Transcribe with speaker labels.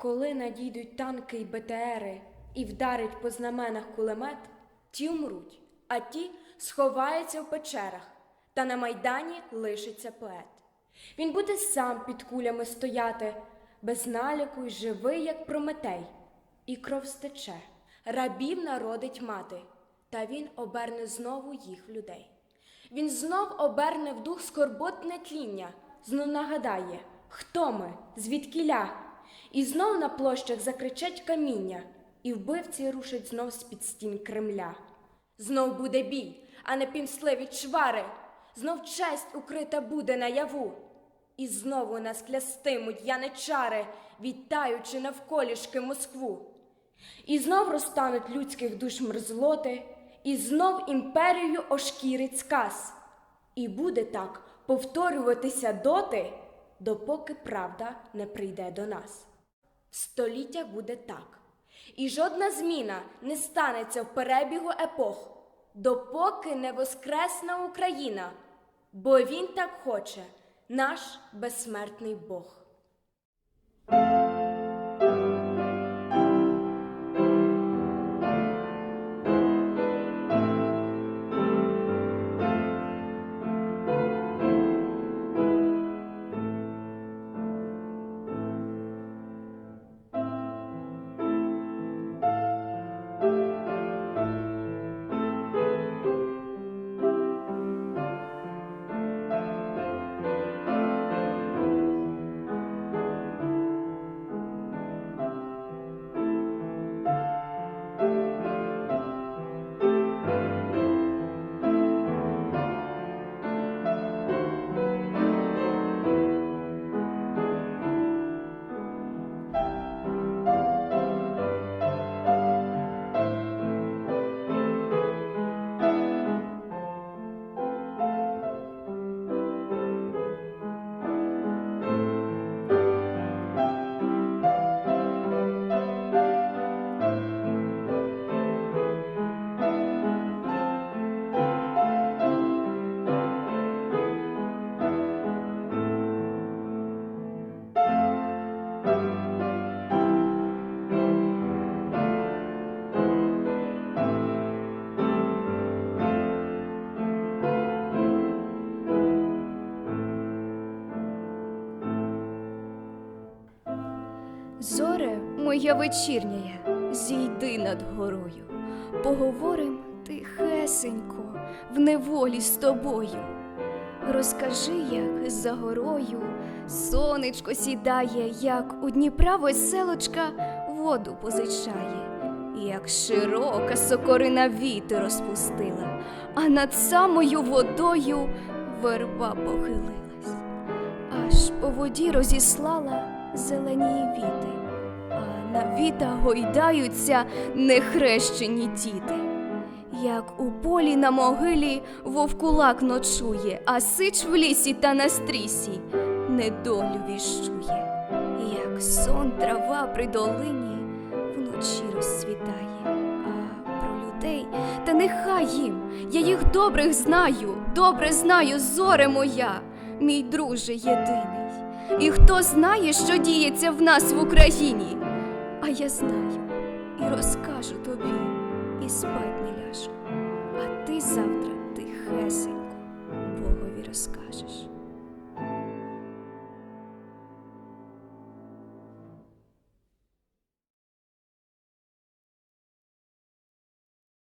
Speaker 1: Коли надійдуть танки й БТРи і вдарить по знаменах кулемет, ті умруть, а ті сховаються в печерах, та на майдані лишиться поет. Він буде сам під кулями стояти, без наліку й живий, як Прометей, і кров стече, рабів народить мати, та він оберне знову їх в людей. Він знов оберне в дух скорботне тління, знов нагадає, хто ми, звідкіля, і знов на площах закричать каміння, і вбивці рушать знов з-під стін Кремля. Знов буде бій, а не пімсливі чвари, знов честь укрита буде наяву. І знову нас клястимуть яничари, вітаючи навколішки Москву. І знов розтануть людських душ мерзлоти, і знов імперію ошкірить сказ. І буде так повторюватися доти, допоки правда не прийде до нас. Століття буде так, і жодна зміна не станеться в перебігу епох, допоки не воскресна Україна, бо він так хоче, наш безсмертний Бог.
Speaker 2: Зоре моя вечірняя, зійди над горою, поговорим тихесенько в неволі з тобою. Розкажи, як за горою сонечко сідає, як у Дніпра веселочка воду позичає, як широка сокорина віти розпустила, а над самою водою верба похилилась. Аж по воді розіслала зелені віти, на віта гойдаються нехрещені діти. Як у полі на могилі вовкулак ночує, а сич в лісі та на стрісі недолю віщує, як сон трава при долині вночі розцвітає, а про людей та нехай їм, я їх добрих знаю, добре знаю, зоре моя, мій друже єдиний. І хто знає, що діється в нас в Україні? А я знаю і розкажу тобі, і спать не ляжу.